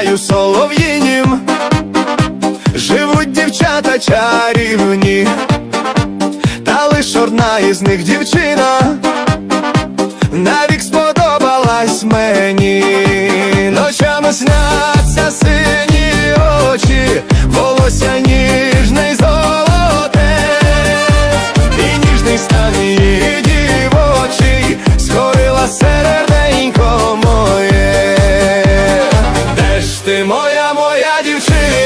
краю солов'їнім. Живуть дівчата чарівні, та лиш одна із них дівчина. Навік сподобалась мені. моя, моя дівчина.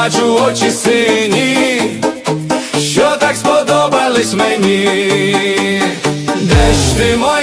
бачу очі сині, що так сподобались мені, де ж ти моя?